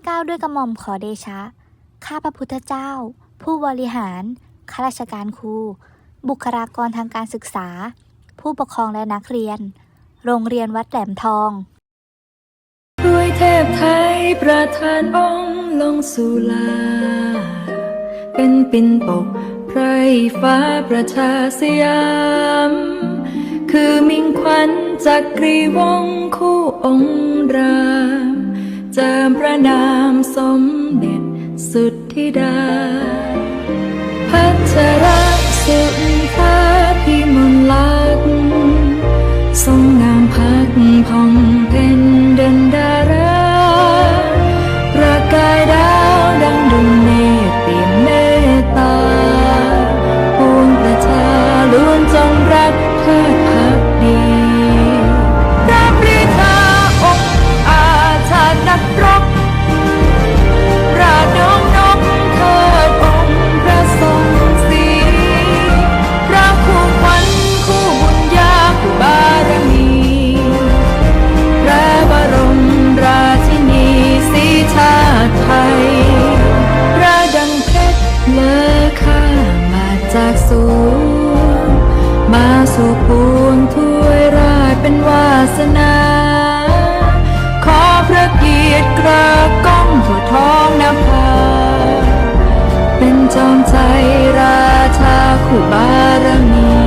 ด้วยเกล้าด้วยกระหม่อมขอเดชะ ข้าพระพุทธเจ้า ผู้บริหาร ข้าราชการครู บุคลากรทางการศึกษา ผู้ปกครองและนักเรียน โรงเรียนวัดแหลมทองด้วยเทพไทยประทานองค์ลงสู่ลา เป็นปินปกไพรฟ้าประชาสยาม คือมิ่งขวัญจักรีวงคู่องค์ราม เจิมพระนามสมเด็จสุดธิดา พัชรสุนทาพิมลลักษณ์ทรงงามพักผ่องเพ็ญเดินดาราประกายดาวดังดวงเนตรเปี่ยมเมตตาปวงประชาล้วนจงรัก จากสูง มาสู่ปวงถ้วยราชเป็นวาสนา ขอพระเกียรติกระก้องหัวท้องนภาเป็นจอมใจราชาคู่บารมี